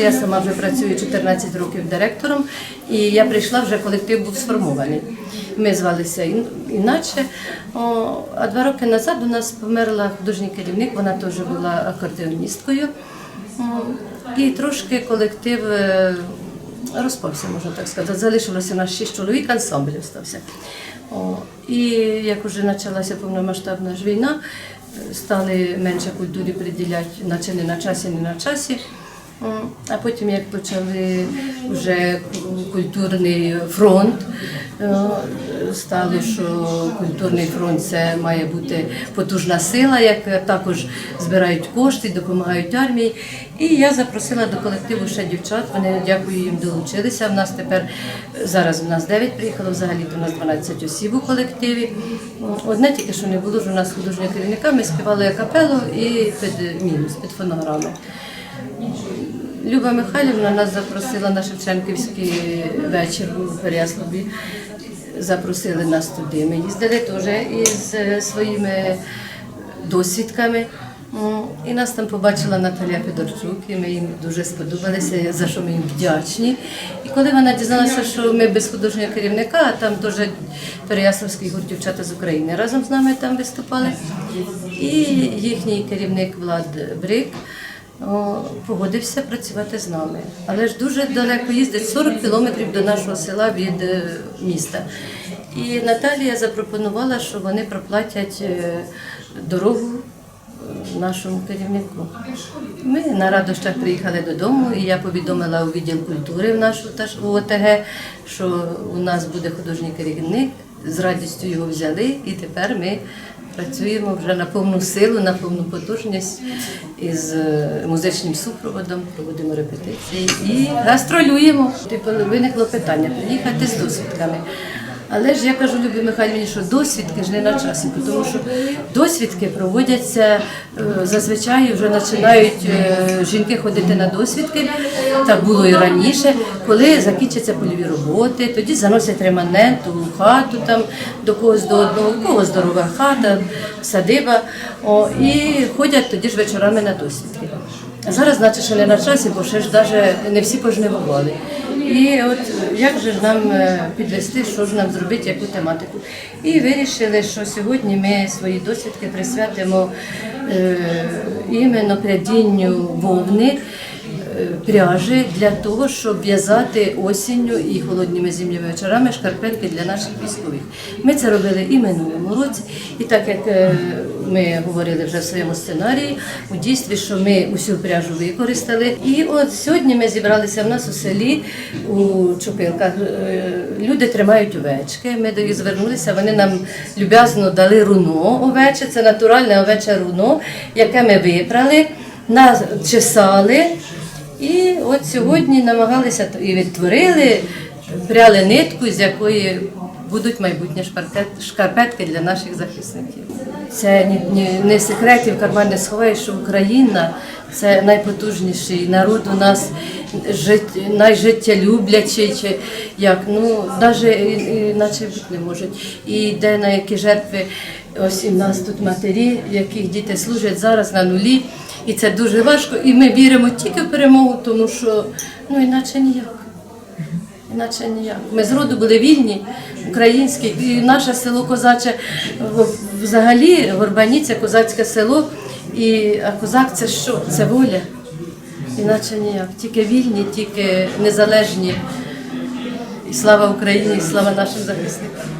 Я сама вже працюю 14 років директором, і я прийшла вже колектив був сформований. Ми звалися ін- іначе. А два роки назад у нас померла художній керівник, вона теж була акордеоністкою. І трошки колектив е, розпався, можна так сказати. Залишилося у нас шість чоловік, ансамбль остався. І як вже почалася повномасштабна ж війна, е, стали менше культурі приділяти, наче не на часі, не на часі. А потім, як почали вже культурний фронт, е, стало, що культурний фронт це має бути потужна сила, як також збирають кошти, допомагають армії. І я запросила до колективу ще дівчат. Вони дякую їм долучилися. В нас тепер зараз в нас 9 приїхало, взагалі то у нас 12 осіб у колективі. Одне тільки що не було ж у нас художнього керівника. Ми співали капелу і під мінус, під фонограми. Люба Михайлівна нас запросила на Шевченківський вечір у Переяславі. Запросили нас туди. Ми їздили теж із е, своїми досвідками. І нас там побачила Наталія Федорчук, і ми їм дуже сподобалися, за що ми їм вдячні. І коли вона дізналася, що ми без художнього керівника, а там теж Переяславський гурт дівчата з України разом з нами там виступали. І їхній керівник Влад Брик погодився працювати з нами. Але ж дуже далеко їздить 40 кілометрів до нашого села від е, міста. І Наталія запропонувала, що вони проплатять е, дорогу е, нашому керівнику. Ми на радощах приїхали додому, і я повідомила у відділ культури в нашу ОТГ, що у нас буде художній керівник. З радістю його взяли, і тепер ми працюємо вже на повну силу, на повну потужність із е, музичним супроводом, проводимо репетиції і гастролюємо. Типу, виникло питання приїхати з досвідками. Але ж я кажу Любі Михайлівні, що досвідки ж не на часі, тому що досвідки проводяться е, зазвичай вже починають е, жінки ходити на досвідки. Так було і раніше, коли закінчаться польові роботи, тоді заносять реманент у хату там до когось до одного, у когось здорова хата, садиба. О, і ходять тоді ж вечорами на досвідки. А зараз, значить, ще не на часі, бо ще ж навіть не всі пожнивували. І от як же ж нам е, підвести, що ж нам зробити, яку тематику. І вирішили, що сьогодні ми свої досвідки присвятимо е, іменно прядінню вовни. Пряжі для того, щоб в'язати осінню і холодніми зимніми вечорами шкарпетки для наших військових. Ми це робили і минулому році, і так як е, ми говорили вже в своєму сценарії, у дійстві, що ми усю пряжу використали. І от сьогодні ми зібралися в нас у селі у Чупилках. Е, Люди тримають овечки. Ми до них звернулися. Вони нам люб'язно дали руно овече. Це натуральне овече руно, яке ми випрали, начесали. І от сьогодні намагалися і відтворили, пряли нитку, з якої будуть майбутні шкарпет- шкарпетки для наших захисників. Це ні, не секрет, і в карман не сховаєш, що Україна це найпотужніший народ у нас, жит, найжиттєлюблячий, чи як, ну, навіть іначе бути не можуть. І йде на які жертви, ось і в нас тут матері, яких діти служать зараз на нулі. І це дуже важко. І ми віримо тільки в перемогу, тому що ну іначе ніяк. Іначе ніяк. Ми з роду були вільні, українські, і наше село Козаче взагалі Горбані це козацьке село. І, а козак це що? Це воля. Іначе ніяк. Тільки вільні, тільки незалежні. І слава Україні, і слава нашим захисникам.